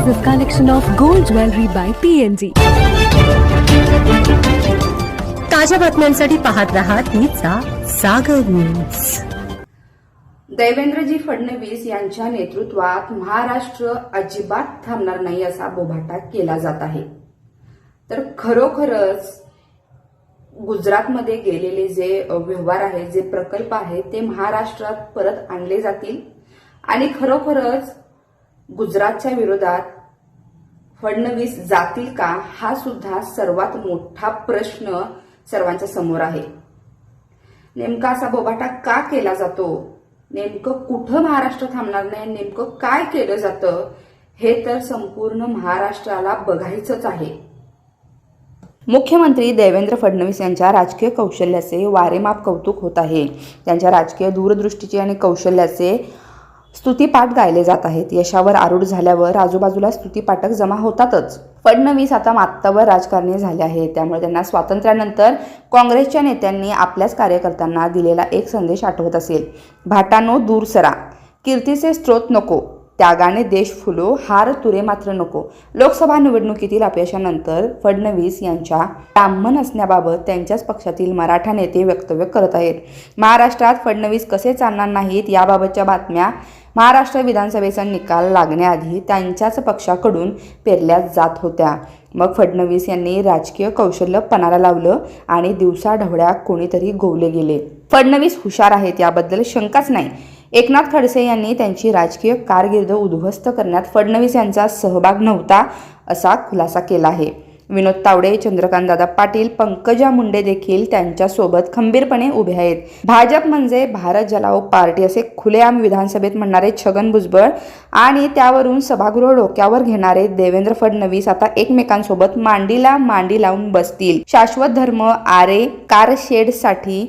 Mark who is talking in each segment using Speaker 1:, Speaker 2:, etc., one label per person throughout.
Speaker 1: an exclusive collection of gold jewelry by PNG.
Speaker 2: ताज्या बातम्यांसाठी पाहत रहा तीचा सागर न्यूज
Speaker 3: देवेंद्रजी फडणवीस यांच्या नेतृत्वात महाराष्ट्र अजिबात थांबणार नाही असा बोभाटा केला जात आहे. तर खरोखरच गुजरातमध्ये गेलेले जे व्यवहार आहेत जे प्रकल्प आहेत ते महाराष्ट्रात परत आणले जातील? आणि खरोखरच गुजरातच्या विरोधात फडणवीस जातील का हा सुद्धा सर्वात मोठा प्रश्न सर्वांच्या समोर आहे. नेमका असा बोबाटा का केला जातो? नेमकं कुठं महाराष्ट्र थांबणार नाही? नेमकं काय केलं जातं? हे तर संपूर्ण महाराष्ट्राला बघायचंच आहे. मुख्यमंत्री देवेंद्र फडणवीस यांच्या राजकीय कौशल्याचे वारेमाप कौतुक होत आहे. त्यांच्या राजकीय दूरदृष्टीचे आणि कौशल्याचे स्तुतीपाठ गायले जात आहेत. यशावर आरूढ झाल्यावर आजूबाजूला स्तुतीपाठक जमा होतातच. फडणवीस आता मात्तावर राजकारणी झाले आहेत. त्यामुळे त्यांना स्वातंत्र्यानंतर काँग्रेसच्या नेत्यांनी आपल्याच कार्यकर्त्यांना दिलेला एक संदेश आठवत असेल. भाटानो दूर सरा. कीर्तीचे स्त्रोत नको. त्यागाने देश फुलो. हार तुरे मात्र नको. लोकसभा निवडणुकीतील अपयशानंतर फडणवीस यांच्या ब्राह्मण असण्याबाबत त्यांच्याच पक्षातील मराठा नेते वक्तव्य करत आहेत. महाराष्ट्रात फडणवीस कसे चालणार नाहीत याबाबतच्या बातम्या महाराष्ट्र विधानसभेचा निकाल लागण्याआधी त्यांच्याच पक्षाकडून पेरल्या जात होत्या. मग फडणवीस यांनी राजकीय कौशल्य पणाला लावलं आणि दिवसाढवळ्या कोणीतरी गोवले गेले. फडणवीस हुशार आहेत याबद्दल शंकाच नाही. एकनाथ खडसे यांनी त्यांची राजकीय कारकीर्द उद्ध्वस्त करण्यात फडणवीस यांचा सहभाग नव्हता असा खुलासा केला आहे. विनोद तावडे चंद्रकांतदादा पाटील पंकजा मुंडे देखील त्यांच्यासोबत खंबीरपणे उभे आहेत. भाजप म्हणजे भारत जलाओ पार्टी असे खुलेआम विधानसभेत म्हणणारे छगन भुजबळ आणि त्यावरून सभागृह डोक्यावर घेणारे देवेंद्र फडणवीस आता एकमेकांसोबत मांडीला मांडी लावून बसतील. शाश्वत धर्म आरे कारशेडसाठी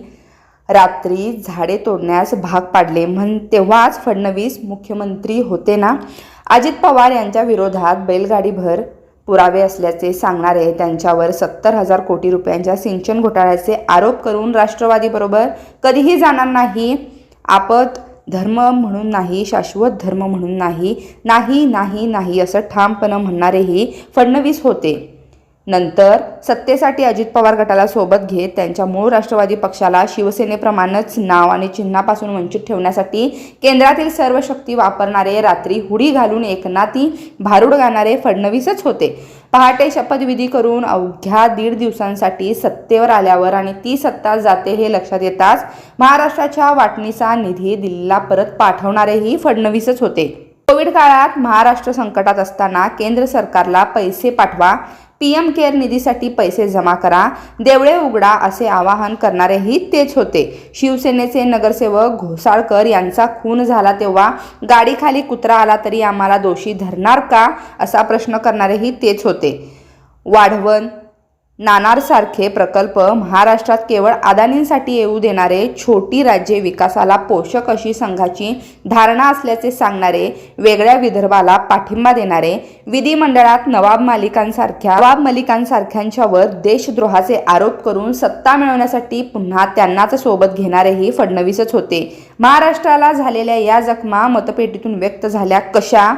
Speaker 3: रात्री झाडे तोडण्यास भाग पाडले म्हण तेव्हाच फडणवीस मुख्यमंत्री होते ना? अजित पवार यांच्या विरोधात बैलगाडीभर पुरावे असल्याचे सांगणारे त्यांच्यावर सत्तर हजार कोटी रुपयांच्या सिंचन घोटाळ्याचे आरोप करून राष्ट्रवादीबरोबर कधीही जाणार नाही. आपत धर्म म्हणून नाही शाश्वत धर्म म्हणून नाही नाही नाही नाही असं ठामपणं म्हणणारेही फडणवीस होते. नंतर सत्तेसाठी अजित पवार गटाला सोबत घेत त्यांच्या मूळ राष्ट्रवादी पक्षाला शिवसेनेप्रमाणेच नाव आणि चिन्हापासून वंचित ठेवण्यासाठी केंद्रातील सर्व शक्ती वापरणारे रात्री हुडी घालून एकनाथी भारूड गाणारे फडणवीसच होते. पहाटे शपथविधी करून अवघ्या दीड दिवसांसाठी सत्तेवर आल्यावर आणि ती सत्ता जाते हे लक्षात येताच महाराष्ट्राच्या वाटणीचा निधी दिल्लीला परत पाठवणारेही फडणवीसच होते. कोविड काळात महाराष्ट्र संकटात असताना केंद्र सरकारला पैसे पाठवा पी एम केअर निधीसाठी पैसे जमा करा देवळे उघडा असे आवाहन करणारेही तेच होते. शिवसेनेचे नगरसेवक घोसाळकर यांचा खून झाला तेव्हा गाडीखाली कुत्रा आला तरी आम्हाला दोषी धरणार का? असा प्रश्न करणारेही तेच होते. वाढवण नानारसारखे प्रकल्प महाराष्ट्रात केवळ अदानींसाठी येऊ देणारे छोटी राज्ये विकासाला पोषक अशी संघाची धारणा असल्याचे सांगणारे वेगळ्या विदर्भाला पाठिंबा देणारे विधिमंडळात नवाब मालिकांसारख्या नवाब मलिकांसारख्यांच्यावर देशद्रोहाचे आरोप करून सत्ता मिळवण्यासाठी पुन्हा त्यांनाच सोबत घेणारेही फडणवीसच होते. महाराष्ट्राला झालेल्या या जखमा मतपेटीतून व्यक्त झाल्या कशा?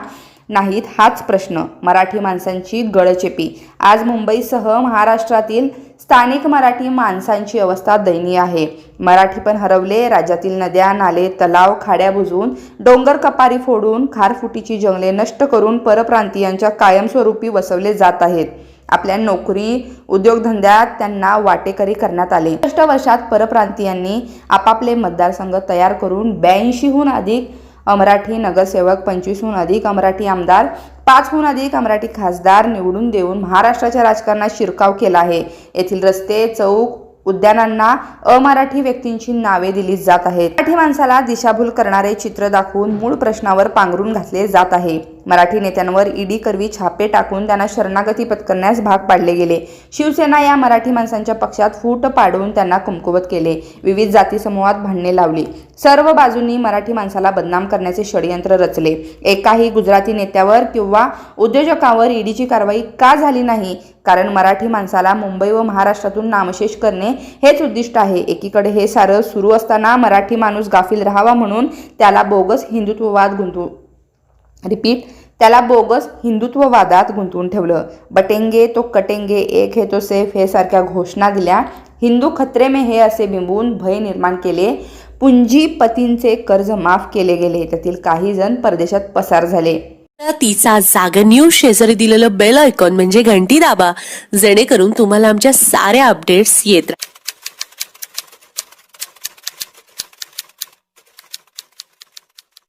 Speaker 3: नाहीत हाच प्रश्न. मराठी माणसांची गळचेपी. आज मुंबईसह महाराष्ट्रातील स्थानिक मराठी माणसांची अवस्था दयनीय आहे. मराठी पण हरवले राज्यातील नद्या नाले तलाव खाड्या बुजवून डोंगर कपारी फोडून खारफुटीची जंगले नष्ट करून परप्रांतीयांच्या कायमस्वरूपी वसवले जात आहेत. आपल्या नोकरी उद्योगधंद्यात त्यांना वाटेकरी करण्यात आले. अष्ट वर्षात परप्रांतीयांनी आपापले मतदारसंघ तयार करून ब्याऐंशीहून अधिक अमराठी नगरसेवक पंचवीसहून अधिक अमराठी आमदार पाचहून अधिक अमराठी खासदार निवडून देऊन महाराष्ट्राच्या राजकारणात शिरकाव केला आहे. येथील रस्ते चौक उद्यानांना अमराठी व्यक्तींची नावे दिली जात आहेत. मराठी माणसाला दिशाभूल करणारे चित्र दाखवून मूळ प्रश्नावर पांघरून घातले जात आहे. मराठी नेत्यांवर ईडी करवी छापे टाकून त्यांना शरणागती पत्करण्यास भाग पाडले गेले. शिवसेना या मराठी माणसांच्या पक्षात फूट पाडून त्यांना कुमकुवत केले. विविध जाती समूहात भांडणे लावली. सर्व बाजूंनी मराठी माणसाला बदनाम करण्याचे षडयंत्र रचले. एकाही गुजराती नेत्यावर किंवा उद्योजकावर ईडीची कारवाई का झाली नाही? कारण मराठी माणसाला मुंबई व महाराष्ट्रातून नामशेष करणे हेच उद्दिष्ट आहे. एकीकडे हे सारं सुरू असताना मराठी माणूस गाफील राहावा म्हणून त्याला बोगस हिंदुत्ववाद गुंतू रिपीट त्याला बोगस हिंदुत्ववादात गुंतवून ठेवलं. बटेंगे तो कटेंगे एक हे तो सेफ हे सारख्या घोषणा दिल्या. हिंदू खत्रे में हे असे बिंबवून भय निर्माण केले. पुंजीपतींचे कर्ज माफ केले गेले. त्यातील काही जण परदेशात पसार झाले.
Speaker 4: तिचा जाग न्यूज शेजारी दिलेलं बेल आयकॉन म्हणजे घंटी दाबा. जेणेकरून तुम्हाला आमच्या साऱ्या अपडेट्स येत राहतात